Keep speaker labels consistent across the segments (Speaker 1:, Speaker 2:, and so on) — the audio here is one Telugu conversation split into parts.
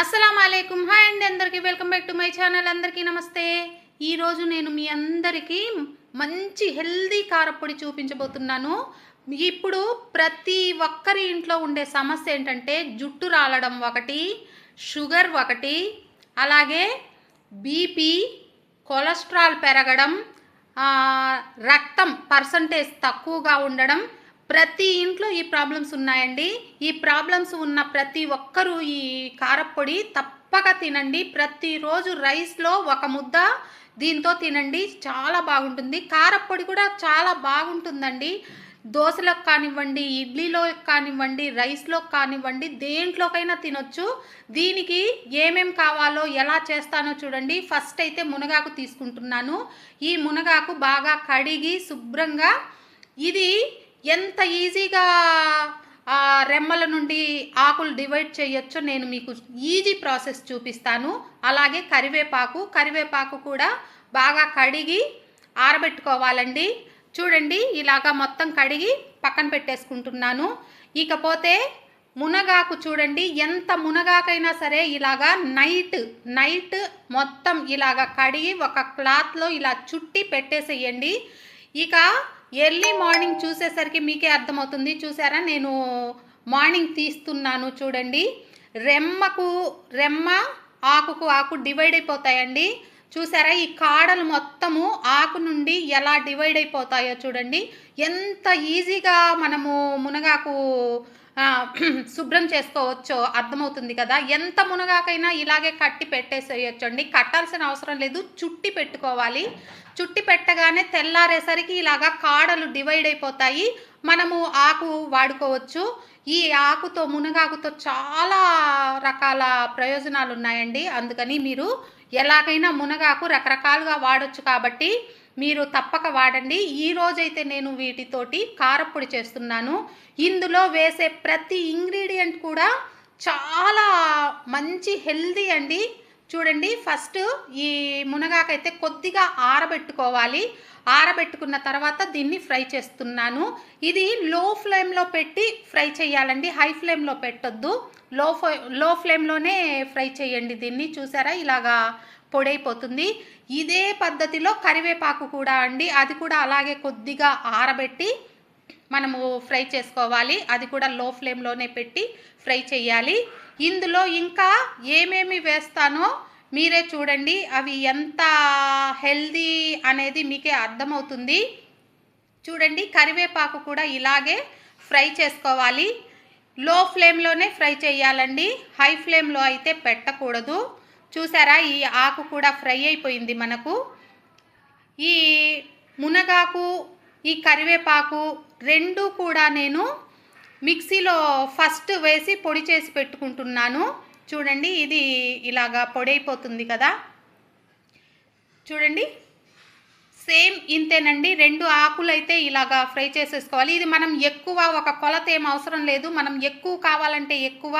Speaker 1: అస్సలం అయికం హాయ్ అండి అందరికీ. Welcome back to my channel. అందరికీ నమస్తే. ఈరోజు నేను మీ అందరికీ మంచి హెల్దీ కారపొడి చూపించబోతున్నాను. ఇప్పుడు ప్రతి ఒక్కరి ఇంట్లో ఉండే సమస్య ఏంటంటే జుట్టు రాలడం ఒకటి షుగర్ ఒకటి అలాగే బీపీ కొలెస్ట్రాల్ పెరగడం రక్తం పర్సంటేజ్ తక్కువగా ఉండడం ప్రతి ఇంట్లో ఈ ప్రాబ్లమ్స్ ఉన్నాయండి. ఈ ప్రాబ్లమ్స్ ఉన్న ప్రతి ఒక్కరూ ఈ కారప్పొడి తప్పక తినండి. ప్రతిరోజు రైస్లో ఒక ముద్ద దీంతో తినండి. చాలా బాగుంటుంది. కారప్పొడి కూడా చాలా బాగుంటుందండి. దోశలకు కానివ్వండి ఇడ్లీలో కానివ్వండి రైస్లో కానివ్వండి దేంట్లోకైనా తినొచ్చు. దీనికి ఏమేం కావాలో ఎలా చేస్తానో చూడండి. ఫస్ట్ అయితే మునగాకు తీసుకుంటున్నాను. ఈ మునగాకు బాగా కడిగి శుభ్రంగా ఇది ఎంత ఈజీగా ఆ రెమ్మల నుండి ఆకులు డివైడ్ చేయొచ్చో నేను మీకు ఈజీ ప్రాసెస్ చూపిస్తాను. అలాగే కరివేపాకు కరివేపాకు కూడా బాగా కడిగి ఆరబెట్టుకోవాలండి. చూడండి ఇలాగా మొత్తం కడిగి పక్కన పెట్టేసుకుంటున్నాను. ఇకపోతే మునగాకు చూడండి ఎంత మునగాకైనా సరే ఇలాగా నైట్ నైట్ మొత్తం ఇలాగా కడిగి ఒక క్లాత్లో ఇలా చుట్టి పెట్టేసేయండి. ఇక ఎర్లీ మార్నింగ్ చూసేసరికి మీకే అర్థమవుతుంది. చూసారా? నేను మార్నింగ్ తీస్తున్నాను చూడండి. రెమ్మకు రెమ్మ ఆకుకు ఆకు డివైడ్ అయిపోతాయండి. చూసారా? ఈ కాడలు మొత్తము ఆకు నుండి ఎలా డివైడ్ అయిపోతాయో చూడండి. ఎంత ఈజీగా మనము మునగాకు శుభ్రం చేసుకోవచ్చో అర్థమవుతుంది కదా. ఎంత మునగాకైనా ఇలాగే కట్టి పెట్టేసేయచ్చండి. కట్టాల్సిన అవసరం లేదు. చుట్టి పెట్టుకోవాలి. చుట్టి పెట్టగానే తెల్లారేసరికి ఇలాగా కాడలు డివైడ్ అయిపోతాయి. మనము ఆకు వాడుకోవచ్చు. ఈ ఆకుతో మునగాకుతో చాలా రకాల ప్రయోజనాలు ఉన్నాయండి అందుకని మీరు ఎలాగైనా మునగాకు రకరకాలుగా వాడొచ్చు కాబట్టి మీరు తప్పక వాడండి. ఈ రోజైతే నేను వీటితోటి కారప్పొడి చేస్తున్నాను. ఇందులో వేసే ప్రతి ఇంగ్రీడియంట్ కూడా చాలా మంచి హెల్దీ అండి. చూడండి ఫస్ట్ ఈ మునగాకైతే కొద్దిగా ఆరబెట్టుకోవాలి. ఆరబెట్టుకున్న తర్వాత దీన్ని ఫ్రై చేస్తున్నాను. ఇది లో ఫ్లేమ్లో పెట్టి ఫ్రై చేయాలండి. హై ఫ్లేమ్లో పెట్టొద్దు. లో ఫ్లే లో ఫ్లేమ్లోనే ఫ్రై చేయండి దీన్ని. చూసారా? ఇలాగా పొడైపోతుంది. ఇదే పద్ధతిలో కరివేపాకు కూడా అండి. అది కూడా అలాగే కొద్దిగా ఆరబెట్టి మనము ఫ్రై చేసుకోవాలి. అది కూడా లో ఫ్లేమ్లోనే పెట్టి ఫ్రై చేయాలి. ఇందులో ఇంకా ఏమేమి వేస్తానో మీరే చూడండి. అవి ఎంత హెల్దీ అనేది మీకే అర్థమవుతుంది. చూడండి కరివేపాకు కూడా ఇలాగే ఫ్రై చేసుకోవాలి. లో ఫ్లేమ్లోనే ఫ్రై చేయాలండి. హై ఫ్లేమ్లో అయితే పెట్టకూడదు. చూసారా? ఈ ఆకు కూడా ఫ్రై అయిపోయింది మనకు. ఈ మునగాకు ఈ కరివేపాకు రెండు కూడా నేను మిక్సీలో ఫస్ట్ వేసి పొడి చేసి పెట్టుకుంటున్నాను. చూడండి ఇది ఇలాగా పొడి అయిపోతుంది కదా. చూడండి సేమ్ ఇంతేనండి. రెండు ఆకులు అయితే ఇలాగా ఫ్రై చేసేసుకోవాలి. ఇది మనం ఎక్కువ ఒక కొలత ఏం అవసరం లేదు. మనం ఎక్కువ కావాలంటే ఎక్కువ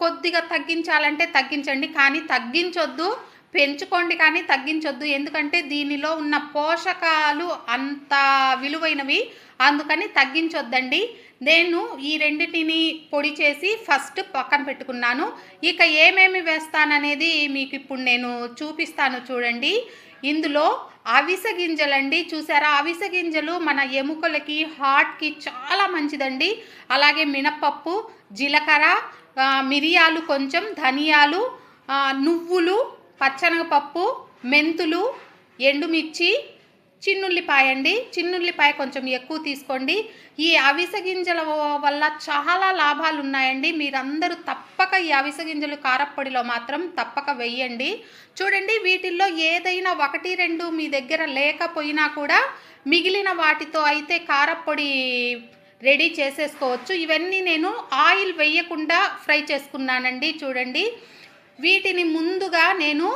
Speaker 1: కొద్దిగా తగ్గించాలంటే తగ్గించండి కానీ తగ్గించొద్దు. పెంచుకోండి కానీ తగ్గించొద్దు. ఎందుకంటే దీనిలో ఉన్న పోషకాలు అంత విలువైనవి. అందుకని తగ్గించొద్దండి. నేను ఈ రెండింటిని పొడి చేసి ఫస్ట్ పక్కన పెట్టుకున్నాను. ఇక ఏమేమి వేస్తాననేది మీకు ఇప్పుడు నేను చూపిస్తాను చూడండి. ఇందులో అవిసె గింజలండి. చూసారా? అవిసె గింజలు మన ఎముకలకి హార్ట్కి చాలా మంచిదండి. అలాగే మినపప్పు జీలకర్ర మిరియాలు కొంచెం ధనియాలు నువ్వులు పచ్చనగపప్పు మెంతులు ఎండుమిర్చి చిన్నుల్లిపాయ అండి చిన్నుల్లిపాయ కొంచెం ఎక్కువ తీసుకోండి. ఈ అవిసె గింజల వల్ల చాలా లాభాలు ఉన్నాయండి. మీరందరూ తప్పక ఈ అవిసె గింజలు కారప్పొడిలో మాత్రం తప్పక వెయ్యండి చూడండి వీటిల్లో ఏదైనా ఒకటి రెండు మీ దగ్గర లేకపోయినా కూడా మిగిలిన వాటితో అయితే కారప్పొడి రెడీ చేసేసుకోవచ్చు. ఇవన్నీ నేను ఆయిల్ వేయకుండా ఫ్రై చేసుకున్నానండి చూడండి. వీటిని ముందుగా నేను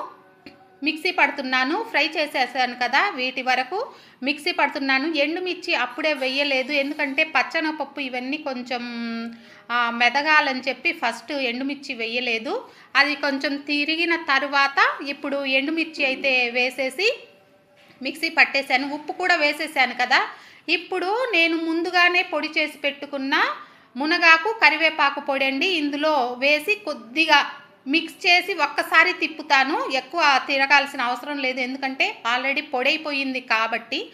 Speaker 1: మిక్సీ పడుతున్నాను ఫ్రై చేసేసాను కదా వీటి వరకు మిక్సీ పడుతున్నాను. ఎండుమిర్చి అప్పుడే వేయలేదు ఎందుకంటే పచ్చనపప్పు ఇవన్నీ కొంచెం మెదగాలని చెప్పి ఫస్ట్ ఎండుమిర్చి వేయలేదు. అది కొంచెం తిరిగిన తర్వాత ఇప్పుడు ఎండుమిర్చి అయితే వేసేసి మిక్సీ పట్టేశాను ఉప్పు కూడా వేసేసాను కదా ఇప్పుడు నేను ముందుగానే పొడి చేసి పెట్టుకున్న మునగాకు కరివేపాకు పొడి అండి ఇందులో వేసి కొద్దిగా మిక్స్ చేసి ఒక్కసారి తిప్పుతాను. ఎక్కువ తిరగాల్సిన అవసరం లేదు. ఎందుకంటే ఆల్రెడీ పొడైపోయింది కాబట్టి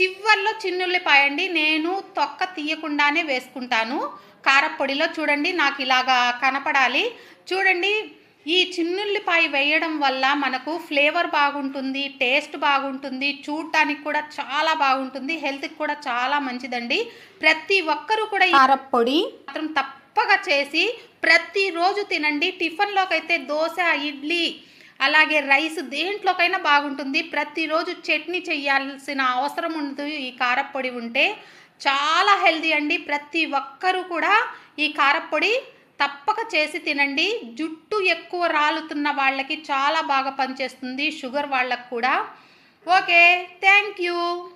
Speaker 1: చివర్లో చిన్నుల్లిపాయ అండి. నేను తొక్క తీయకుండానే వేసుకుంటాను. కారపొడిలో చూడండి నాకు ఇలాగా కనపడాలి. చూడండి ఈ చిన్నుల్లిపాయ వేయడం వల్ల మనకు ఫ్లేవర్ బాగుంటుంది టేస్ట్ బాగుంటుంది చూడటానికి కూడా చాలా బాగుంటుంది హెల్త్కి కూడా చాలా మంచిదండి. ప్రతి ఒక్కరూ కూడా ఈ కారపొడి మాత్రం తప్పగా చేసి ప్రతిరోజు తినండి. టిఫిన్లోకి అయితే దోశ ఇడ్లీ అలాగే రైస్ దేంట్లోకైనా బాగుంటుంది. ప్రతిరోజు చట్నీ చేయాల్సిన అవసరం ఉండదు ఈ కారపొడి ఉంటే. చాలా హెల్దీ అండి. ప్రతి ఒక్కరూ కూడా ఈ కారపొడి తప్పక చేసి తినండి. జుట్టు ఎక్కువ రాలుతున్న వాళ్ళకి చాలా బాగా పనిచేస్తుంది. షుగర్ వాళ్ళకు కూడా. ఓకే. Thank you.